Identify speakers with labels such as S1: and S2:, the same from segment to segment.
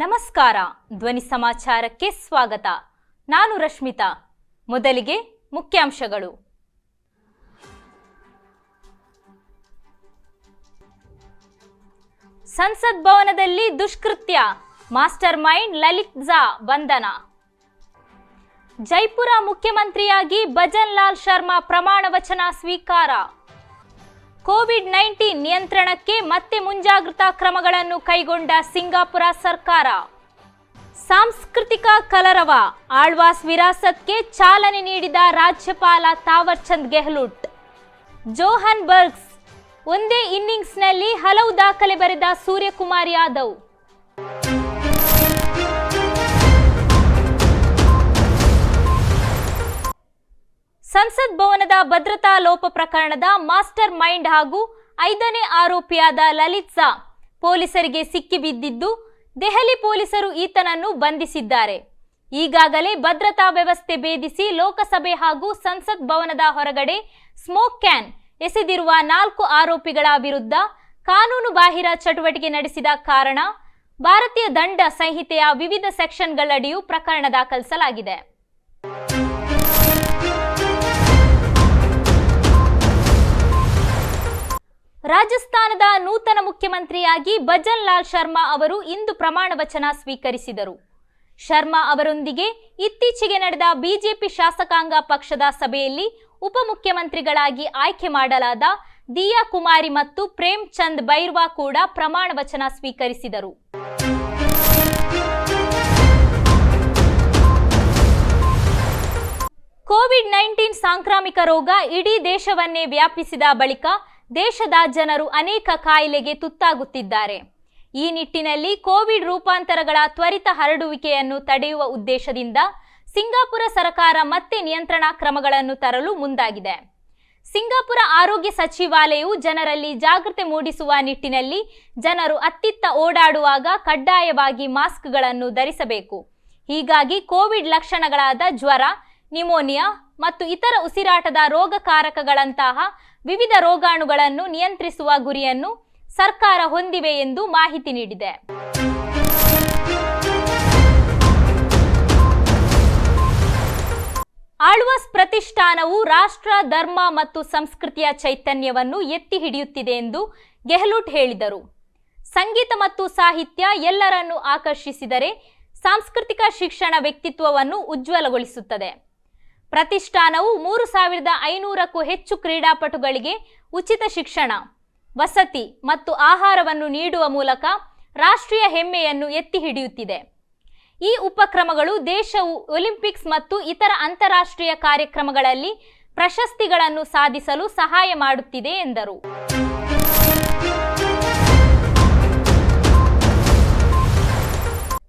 S1: ನಮಸ್ಕಾರ. ಧ್ವನಿ ಸಮಾಚಾರಕ್ಕೆ ಸ್ವಾಗತ. ನಾನು ರಶ್ಮಿತಾ. ಮೊದಲಿಗೆ ಮುಖ್ಯಾಂಶಗಳು. ಸಂಸತ್ ಭವನದಲ್ಲಿ ದುಷ್ಕೃತ್ಯ. ಮಾಸ್ಟರ್ ಮೈಂಡ್ ಲಲಿತ್ ಝಾ ಬಂಧನ. ಜೈಪುರ ಮುಖ್ಯಮಂತ್ರಿಯಾಗಿ ಭಜನ್ ಲಾಲ್ ಶರ್ಮಾ ಪ್ರಮಾಣ ವಚನ ಸ್ವೀಕಾರ. ಕೋವಿಡ್ ನೈನ್ಟೀನ್ ನಿಯಂತ್ರಣಕ್ಕೆ ಮತ್ತೆ ಮುಂಜಾಗ್ರತಾ ಕ್ರಮಗಳನ್ನು ಕೈಗೊಂಡ ಸಿಂಗಾಪುರ ಸರ್ಕಾರ. ಸಾಂಸ್ಕೃತಿಕ ಕಲರವ, ಆಳ್ವಾಸ್ ವಿರಾಸತ್ಗೆ ಚಾಲನೆ ನೀಡಿದ ರಾಜ್ಯಪಾಲ ತಾವರ್ಚಂದ್ ಗೆಹ್ಲೋಟ್. ಜೋಹನ್ ಬರ್ಗ್ಸ್ ಒಂದೇ ಇನ್ನಿಂಗ್ಸ್ನಲ್ಲಿ ಹಲವು ದಾಖಲೆ ಬರೆದ ಸೂರ್ಯಕುಮಾರ್ ಯಾದವ್. ಸಂಸತ್ ಭವನದ ಭದ್ರತಾ ಲೋಪ ಪ್ರಕರಣದ ಮಾಸ್ಟರ್ ಮೈಂಡ್ ಹಾಗೂ ಐದನೇ ಆರೋಪಿಯಾದ ಲಲಿತ್ ಸಾ ಪೊಲೀಸರಿಗೆ ಸಿಕ್ಕಿಬಿದ್ದಿದ್ದು ದೆಹಲಿ ಪೊಲೀಸರು ಈತನನ್ನು ಬಂಧಿಸಿದ್ದಾರೆ. ಈಗಾಗಲೇ ಭದ್ರತಾ ವ್ಯವಸ್ಥೆ ಭೇದಿಸಿ ಲೋಕಸಭೆ ಹಾಗೂ ಸಂಸತ್ ಭವನದ ಹೊರಗಡೆ ಸ್ಮೋಕ್ ಕ್ಯಾನ್ ಎಸೆದಿರುವ ನಾಲ್ಕು ಆರೋಪಿಗಳ ವಿರುದ್ಧ ಕಾನೂನು ಬಾಹಿರ ಚಟುವಟಿಕೆ ನಡೆಸಿದ ಕಾರಣ ಭಾರತೀಯ ದಂಡ ಸಂಹಿತೆಯ ವಿವಿಧ ಸೆಕ್ಷನ್ಗಳಡಿಯೂ ಪ್ರಕರಣ ದಾಖಲಿಸಲಾಗಿದೆ. ರಾಜಸ್ಥಾನದ ನೂತನ ಮುಖ್ಯಮಂತ್ರಿಯಾಗಿ ಭಜನ್ ಲಾಲ್ ಶರ್ಮಾ ಅವರು ಇಂದು ಪ್ರಮಾಣ ವಚನ ಸ್ವೀಕರಿಸಿದರು. ಶರ್ಮಾ ಅವರೊಂದಿಗೆ ಇತ್ತೀಚೆಗೆ ನಡೆದ ಬಿಜೆಪಿ ಶಾಸಕಾಂಗ ಪಕ್ಷದ ಸಭೆಯಲ್ಲಿ ಉಪಮುಖ್ಯಮಂತ್ರಿಗಳಾಗಿ ಆಯ್ಕೆ ಮಾಡಲಾದ ದಿಯಾ ಕುಮಾರಿ ಮತ್ತು ಪ್ರೇಮ್ ಚಂದ್ ಬೈರ್ವಾ ಕೂಡ ಪ್ರಮಾಣ ವಚನ ಸ್ವೀಕರಿಸಿದರು. ಕೋವಿಡ್ ನೈನ್ಟೀನ್ ಸಾಂಕ್ರಾಮಿಕ ರೋಗ ಇಡೀ ದೇಶವನ್ನೇ ವ್ಯಾಪಿಸಿದ ಬಳಿಕ ದೇಶದ ಜನರು ಅನೇಕ ಕಾಯಿಲೆಗೆ ತುತ್ತಾಗುತ್ತಿದ್ದಾರೆ. ಈ ನಿಟ್ಟಿನಲ್ಲಿ ಕೋವಿಡ್ ರೂಪಾಂತರಗಳ ತ್ವರಿತ ಹರಡುವಿಕೆಯನ್ನು ತಡೆಯುವ ಉದ್ದೇಶದಿಂದ ಸಿಂಗಾಪುರ ಸರ್ಕಾರ ಮತ್ತೆ ನಿಯಂತ್ರಣ ಕ್ರಮಗಳನ್ನು ತರಲು ಮುಂದಾಗಿದೆ. ಸಿಂಗಾಪುರ ಆರೋಗ್ಯ ಸಚಿವಾಲಯವು ಜನರಲ್ಲಿ ಜಾಗೃತಿ ಮೂಡಿಸುವ ನಿಟ್ಟಿನಲ್ಲಿ ಜನರು ಅತ್ತಿತ್ತ ಓಡಾಡುವಾಗ ಕಡ್ಡಾಯವಾಗಿ ಮಾಸ್ಕ್ಗಳನ್ನು ಧರಿಸಬೇಕು. ಹೀಗಾಗಿ ಕೋವಿಡ್ ಲಕ್ಷಣಗಳಾದ ಜ್ವರ, ನಿಮೋನಿಯಾ ಮತ್ತು ಇತರ ಉಸಿರಾಟದ ರೋಗಕಾರಕಗಳಂತಹ ವಿವಿಧ ರೋಗಾಣುಗಳನ್ನು ನಿಯಂತ್ರಿಸುವ ಗುರಿಯನ್ನು ಸರ್ಕಾರ ಹೊಂದಿವೆ ಎಂದು ಮಾಹಿತಿ ನೀಡಿದೆ. ಆಳ್ವಾಸ್ ಪ್ರತಿಷ್ಠಾನವು ರಾಷ್ಟ್ರ, ಧರ್ಮ ಮತ್ತು ಸಂಸ್ಕೃತಿಯ ಚೈತನ್ಯವನ್ನು ಎತ್ತಿ ಹಿಡಿಯುತ್ತಿದೆ ಎಂದು ಗೆಹ್ಲೋಟ್ ಹೇಳಿದರು. ಸಂಗೀತ ಮತ್ತು ಸಾಹಿತ್ಯ ಎಲ್ಲರನ್ನು ಆಕರ್ಷಿಸಿದರೆ ಸಾಂಸ್ಕೃತಿಕ ಶಿಕ್ಷಣ ವ್ಯಕ್ತಿತ್ವವನ್ನು ಉಜ್ವಲಗೊಳಿಸುತ್ತದೆ. ಪ್ರತಿಷ್ಠಾನವು ಮೂರು ಸಾವಿರದ ಐನೂರಕ್ಕೂ ಹೆಚ್ಚು ಕ್ರೀಡಾಪಟುಗಳಿಗೆ ಉಚಿತ ಶಿಕ್ಷಣ, ವಸತಿ ಮತ್ತು ಆಹಾರವನ್ನು ನೀಡುವ ಮೂಲಕ ರಾಷ್ಟ್ರೀಯ ಹೆಮ್ಮೆಯನ್ನು ಎತ್ತಿ ಹಿಡಿಯುತ್ತಿದೆ. ಈ ಉಪಕ್ರಮಗಳು ದೇಶವು ಒಲಿಂಪಿಕ್ಸ್ ಮತ್ತು ಇತರ ಅಂತಾರಾಷ್ಟ್ರೀಯ ಕಾರ್ಯಕ್ರಮಗಳಲ್ಲಿ ಪ್ರಶಸ್ತಿಗಳನ್ನು ಸಾಧಿಸಲು ಸಹಾಯ ಮಾಡುತ್ತಿದೆ ಎಂದರು.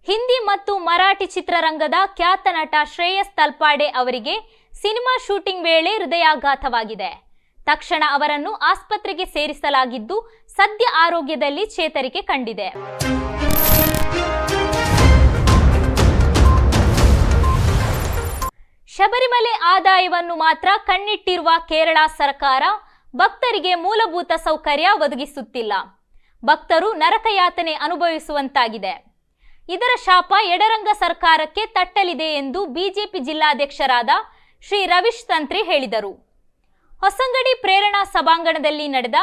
S1: ಹಿಂದಿ ಮತ್ತು ಮರಾಠಿ ಚಿತ್ರರಂಗದ ಖ್ಯಾತ ನಟ ಶ್ರೇಯಸ್ ತಲ್ಪಾಡೆ ಅವರಿಗೆ ಸಿನಿಮಾ ಶೂಟಿಂಗ್ ವೇಳೆ ಹೃದಯಾಘಾತವಾಗಿದೆ. ತಕ್ಷಣ ಅವರನ್ನು ಆಸ್ಪತ್ರೆಗೆ ಸೇರಿಸಲಾಗಿದ್ದು ಸದ್ಯ ಆರೋಗ್ಯದಲ್ಲಿ ಚೇತರಿಕೆ ಕಂಡಿದೆ. ಶಬರಿಮಲೆ ಆದಾಯವನ್ನು ಮಾತ್ರ ಕಣ್ಣಿಟ್ಟಿರುವ ಕೇರಳ ಸರ್ಕಾರ ಭಕ್ತರಿಗೆ ಮೂಲಭೂತ ಸೌಕರ್ಯ ಒದಗಿಸುತ್ತಿಲ್ಲ. ಭಕ್ತರು ನರಕಯಾತನೆ ಅನುಭವಿಸುವಂತಾಗಿದೆ. ಇದರ ಶಾಪ ಎಡರಂಗ ಸರ್ಕಾರಕ್ಕೆ ತಟ್ಟಲಿದೆ ಎಂದು ಬಿಜೆಪಿ ಜಿಲ್ಲಾಧ್ಯಕ್ಷರಾದ ಶ್ರೀ ರವೀಶ್ ತಂತ್ರಿ ಹೇಳಿದರು. ಹೊಸಂಗಡಿ ಪ್ರೇರಣಾ ಸಭಾಂಗಣದಲ್ಲಿ ನಡೆದ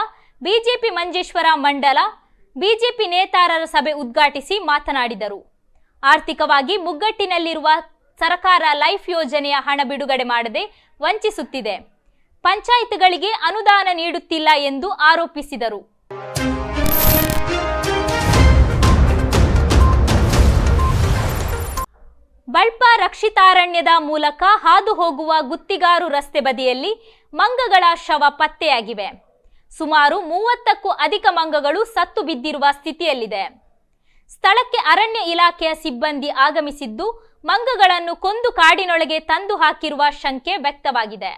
S1: ಬಿಜೆಪಿ ಮಂಜೇಶ್ವರ ಮಂಡಲ ಬಿಜೆಪಿ ನೇತಾರರ ಸಭೆ ಉದ್ಘಾಟಿಸಿ ಮಾತನಾಡಿದರು. ಆರ್ಥಿಕವಾಗಿ ಮುಗ್ಗಟ್ಟಿನಲ್ಲಿರುವ ಸರ್ಕಾರ ಲೈಫ್ ಯೋಜನೆಯ ಹಣ ಬಿಡುಗಡೆ ಮಾಡದೆ ವಂಚಿಸುತ್ತಿದೆ. ಪಂಚಾಯತ್ಗಳಿಗೆ ಅನುದಾನ ನೀಡುತ್ತಿಲ್ಲ ಎಂದು ಆರೋಪಿಸಿದರು. ಬಳ್ಪ ರಕ್ಷಿತಾರಣ್ಯದ ಮೂಲಕ ಹಾದು ಹೋಗುವ ಗುತ್ತಿಗಾರು ರಸ್ತೆ ಬದಿಯಲ್ಲಿ ಮಂಗಗಳ ಶವ ಪತ್ತೆಯಾಗಿವೆ. ಸುಮಾರು ಮೂವತ್ತಕ್ಕೂ ಅಧಿಕ ಮಂಗಗಳು ಸತ್ತು ಬಿದ್ದಿರುವ ಸ್ಥಿತಿಯಲ್ಲಿದೆ. ಸ್ಥಳಕ್ಕೆ ಅರಣ್ಯ ಇಲಾಖೆಯ ಸಿಬ್ಬಂದಿ ಆಗಮಿಸಿದ್ದು, ಮಂಗಗಳನ್ನು ಕೊಂದು ಕಾಡಿನೊಳಗೆ ತಂದು ಹಾಕಿರುವ ಶಂಕೆ ವ್ಯಕ್ತವಾಗಿದೆ.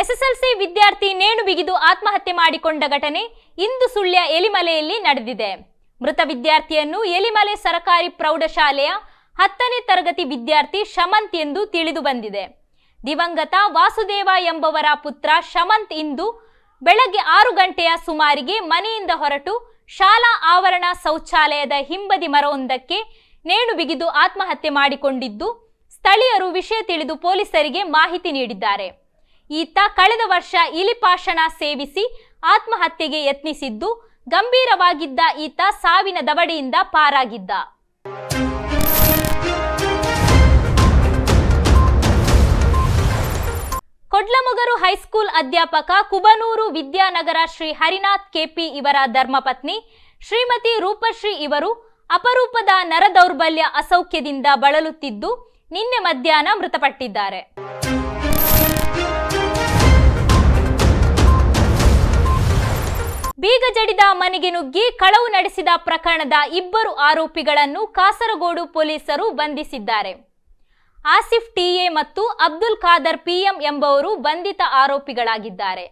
S1: ಎಸ್ಎಸ್ಎಲ್ಸಿ ವಿದ್ಯಾರ್ಥಿ ನೇಣು ಬಿಗಿದು ಆತ್ಮಹತ್ಯೆ ಮಾಡಿಕೊಂಡ ಘಟನೆ ಇಂದು ಸುಳ್ಯ ಎಲಿಮಲೆಯಲ್ಲಿ ನಡೆದಿದೆ. ಮೃತ ವಿದ್ಯಾರ್ಥಿಯನ್ನು ಎಲಿಮಲೆ ಸರಕಾರಿ ಪ್ರೌಢಶಾಲೆಯ ಹತ್ತನೇ ತರಗತಿ ವಿದ್ಯಾರ್ಥಿ ಶಮಂತ್ ಎಂದು ತಿಳಿದು ಬಂದಿದೆ. ದಿವಂಗತ ವಾಸುದೇವ ಎಂಬವರ ಪುತ್ರ ಶಮಂತ್ ಇಂದು ಬೆಳಗ್ಗೆ ಆರು ಗಂಟೆಯ ಸುಮಾರಿಗೆ ಮನೆಯಿಂದ ಹೊರಟು ಶಾಲಾ ಆವರಣ ಶೌಚಾಲಯದ ಹಿಂಬದಿ ಮರವೊಂದಕ್ಕೆ ನೇಣು ಬಿಗಿದು ಆತ್ಮಹತ್ಯೆ ಮಾಡಿಕೊಂಡಿದ್ದು, ಸ್ಥಳೀಯರು ವಿಷಯ ತಿಳಿದು ಪೊಲೀಸರಿಗೆ ಮಾಹಿತಿ ನೀಡಿದ್ದಾರೆ. ಈತ ಕಳೆದ ವರ್ಷ ಇಲಿಪಾಷಣ ಸೇವಿಸಿ ಆತ್ಮಹತ್ಯೆಗೆ ಯತ್ನಿಸಿದ್ದು, ಗಂಭೀರವಾಗಿದ್ದ ಈತ ಸಾವಿನ ದವಡೆಯಿಂದ ಪಾರಾಗಿದ್ದ. ಕೊಡ್ಲಮುಗರು ಹೈಸ್ಕೂಲ್ ಅಧ್ಯಾಪಕ ಕುಬನೂರು ವಿದ್ಯಾನಗರ ಶ್ರೀ ಹರಿನಾಥ್ ಕೆಪಿ ಇವರ ಧರ್ಮಪತ್ನಿ, ಶ್ರೀಮತಿ ರೂಪಶ್ರೀ ಇವರು ಅಪರೂಪದ ನರದೌರ್ಬಲ್ಯ ಅಸೌಖ್ಯದಿಂದ ಬಳಲುತ್ತಿದ್ದು, ನಿನ್ನೆ ಮಧ್ಯಾಹ್ನ ಮೃತಪಟ್ಟಿದ್ದಾರೆ. ಮನೆಗೆ ನುಗ್ಗಿ ಕಳವು ನಡೆಸಿದ ಪ್ರಕರಣದ ಇಬ್ಬರು ಆರೋಪಿಗಳನ್ನು ಕಾಸರಗೋಡು ಪೊಲೀಸರು ಬಂಧಿಸಿದ್ದಾರೆ. ಆಸಿಫ್ ಟಿಎ ಮತ್ತು ಅಬ್ದುಲ್ ಖಾದರ್ ಪಿಎಂ ಎಂಬವರು ಬಂಧಿತ ಆರೋಪಿಗಳಾಗಿದ್ದಾರೆ.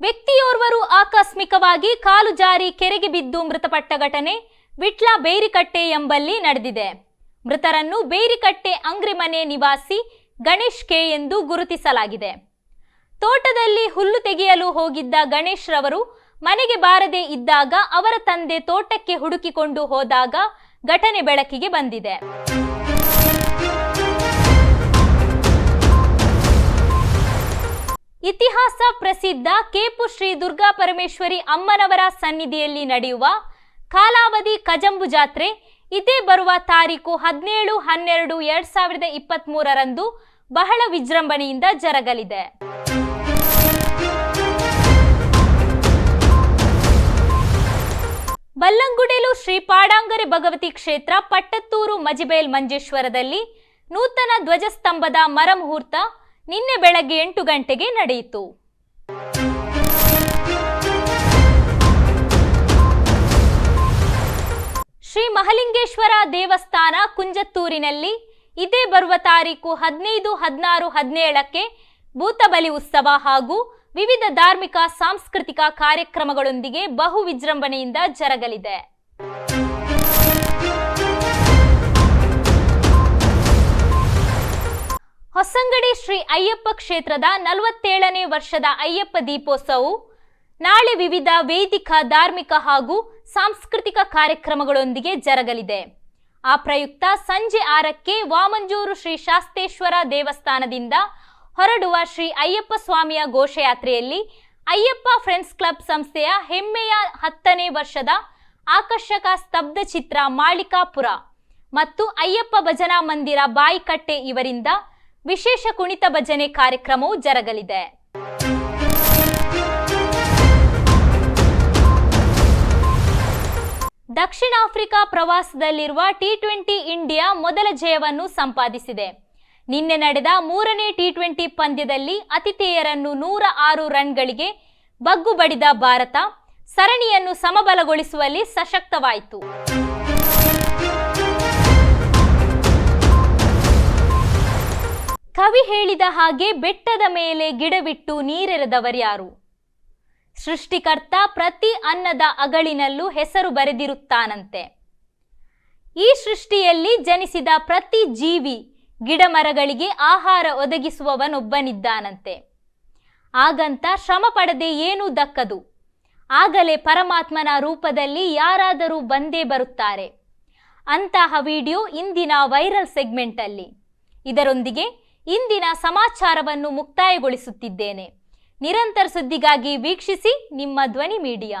S1: ವ್ಯಕ್ತಿಯೋರ್ವರು ಆಕಸ್ಮಿಕವಾಗಿ ಕಾಲು ಜಾರಿ ಕೆರೆಗೆ ಬಿದ್ದು ಮೃತಪಟ್ಟ ಘಟನೆ ವಿಟ್ಲ ಬೇರಿಕಟ್ಟೆ ಎಂಬಲ್ಲಿ ನಡೆದಿದೆ. ಮೃತರನ್ನು ಬೇರಿಕಟ್ಟೆ ಅಂಗ್ರಿಮನೆ ನಿವಾಸಿ ಗಣೇಶ್ ಕೆ ಎಂದು ಗುರುತಿಸಲಾಗಿದೆ. ತೋಟದಲ್ಲಿ ಹುಲ್ಲು ತೆಗೆಯಲು ಹೋಗಿದ್ದ ಗಣೇಶ್ ರವರು ಮನೆಗೆ ಬಾರದೆ ಇದ್ದಾಗ ಅವರ ತಂದೆ ತೋಟಕ್ಕೆ ಹುಡುಕಿಕೊಂಡು ಹೋದಾಗ ಘಟನೆ ಬೆಳಕಿಗೆ ಬಂದಿದೆ. ಇತಿಹಾಸ ಪ್ರಸಿದ್ಧ ಕೇಪು ಶ್ರೀ ದುರ್ಗಾ ಪರಮೇಶ್ವರಿ ಅಮ್ಮನವರ ಸನ್ನಿಧಿಯಲ್ಲಿ ನಡೆಯುವ ಕಾಲಾವಧಿ ಕಜಂಬು ಜಾತ್ರೆ ಇದೇ ಬರುವ ತಾರೀಕು ಹದಿನೇಳು, ಹನ್ನೆರಡು, ಎರಡ್ ಸಾವಿರದ ಇಪ್ಪತ್ತ್ ಮೂರರಂದು ಬಹಳ ವಿಜೃಂಭಣೆಯಿಂದ ಜರಗಲಿದೆ. ಬಲ್ಲಂಗುಡೇಲು ಶ್ರೀ ಪಾಡಾಂಗರಿ ಭಗವತಿ ಕ್ಷೇತ್ರ ಪಟ್ಟತ್ತೂರು ಮಜಿಬೇಲ್ ಮಂಜೇಶ್ವರದಲ್ಲಿ ನೂತನ ಧ್ವಜಸ್ತಂಭದ ಮರ ಮುಹೂರ್ತ ನಿನ್ನೆ ಬೆಳಗ್ಗೆ ಎಂಟು ಗಂಟೆಗೆ ನಡೆಯಿತು. ಶ್ರೀ ಮಹಲಿಂಗೇಶ್ವರ ದೇವಸ್ಥಾನ ಕುಂಜತ್ತೂರಿನಲ್ಲಿ. ಇದೇ ಬರುವ ತಾರೀಕು ಹದಿನೈದು, ಹದಿನಾರು, ಹದಿನೇಳಕ್ಕೆ ಭೂತಬಲಿ ಉತ್ಸವ ಹಾಗೂ ವಿವಿಧ ಧಾರ್ಮಿಕ, ಸಾಂಸ್ಕೃತಿಕ ಕಾರ್ಯಕ್ರಮಗಳೊಂದಿಗೆ ಬಹು ವಿಜೃಂಭಣೆಯಿಂದ ಜರಗಲಿದೆ. ಹೊಸಂಗಡಿ ಶ್ರೀ ಅಯ್ಯಪ್ಪ ಕ್ಷೇತ್ರದ ನಲವತ್ತೇಳನೇ ವರ್ಷದ ಅಯ್ಯಪ್ಪ ದೀಪೋತ್ಸವವು ನಾಳೆ ವಿವಿಧ ವೈದಿಕ, ಧಾರ್ಮಿಕ ಹಾಗೂ ಸಾಂಸ್ಕೃತಿಕ ಕಾರ್ಯಕ್ರಮಗಳೊಂದಿಗೆ ಜರಗಲಿದೆ. ಆ ಪ್ರಯುಕ್ತ ಸಂಜೆ ಆರಕ್ಕೆ ವಾಮಂಜೂರು ಶ್ರೀ ಶಾಸ್ತೇಶ್ವರ ದೇವಸ್ಥಾನದಿಂದ ಹೊರಡುವ ಶ್ರೀ ಅಯ್ಯಪ್ಪ ಸ್ವಾಮಿಯ ಘೋಷಯಾತ್ರೆಯಲ್ಲಿ ಅಯ್ಯಪ್ಪ ಫ್ರೆಂಡ್ಸ್ ಕ್ಲಬ್ ಸಂಸ್ಥೆಯ ಹೆಮ್ಮೆಯ ಹತ್ತನೇ ವರ್ಷದ ಆಕರ್ಷಕ ಸ್ತಬ್ಧ ಚಿತ್ರ ಮಾಳಿಕಾಪುರ ಮತ್ತು ಅಯ್ಯಪ್ಪ ಭಜನಾ ಮಂದಿರ ಬಾಯಿಕಟ್ಟೆ ಇವರಿಂದ ವಿಶೇಷ ಕುಣಿತ ಭಜನೆ ಕಾರ್ಯಕ್ರಮವು ಜರಗಲಿದೆ. ದಕ್ಷಿಣ ಆಫ್ರಿಕಾ ಪ್ರವಾಸದಲ್ಲಿರುವ ಟಿ ಟ್ವೆಂಟಿ ಇಂಡಿಯಾ ಮೊದಲ ಜಯವನ್ನು ಸಂಪಾದಿಸಿದೆ. ನಿನ್ನೆ ನಡೆದ ಮೂರನೇ ಟಿ ಟ್ವೆಂಟಿ ಪಂದ್ಯದಲ್ಲಿ ಅತಿಥೇಯರನ್ನು ನೂರ ಆರು ರನ್ಗಳಿಗೆ ಬಗ್ಗು ಬಡಿದ ಭಾರತ ಸರಣಿಯನ್ನು ಸಮಬಲಗೊಳಿಸುವಲ್ಲಿ ಸಶಕ್ತವಾಯಿತು. ಕವಿ ಹೇಳಿದ ಹಾಗೆ ಬೆಟ್ಟದ ಮೇಲೆ ಗಿಡವಿಟ್ಟು ನೀರೆರೆದವರ್ಯಾರು. ಸೃಷ್ಟಿಕರ್ತ ಪ್ರತಿ ಅನ್ನದ ಅಗಳಿನಲ್ಲೂ ಹೆಸರು ಬರೆದಿರುತ್ತಾನಂತೆ. ಈ ಸೃಷ್ಟಿಯಲ್ಲಿ ಜನಿಸಿದ ಪ್ರತಿ ಜೀವಿ ಗಿಡಮರಗಳಿಗೆ ಆಹಾರ ಒದಗಿಸುವವನೊಬ್ಬನಿದ್ದಾನಂತೆ. ಆಗಂತ ಶ್ರಮ ಪಡದೆ ಏನೂ ದಕ್ಕದು. ಆಗಲೇ ಪರಮಾತ್ಮನ ರೂಪದಲ್ಲಿ ಯಾರಾದರೂ ಬಂದೇ ಬರುತ್ತಾರೆ. ಅಂತಹ ವಿಡಿಯೋ ಇಂದಿನ ವೈರಲ್ ಸೆಗ್ಮೆಂಟಲ್ಲಿ. ಇದರೊಂದಿಗೆ ಇಂದಿನ ಸಮಾಚಾರವನ್ನು ಮುಕ್ತಾಯಗೊಳಿಸುತ್ತಿದ್ದೇನೆ. ನಿರಂತರ ಸುದ್ದಿಗಾಗಿ ವೀಕ್ಷಿಸಿ ನಿಮ್ಮ ಧ್ವನಿ ಮೀಡಿಯಾ.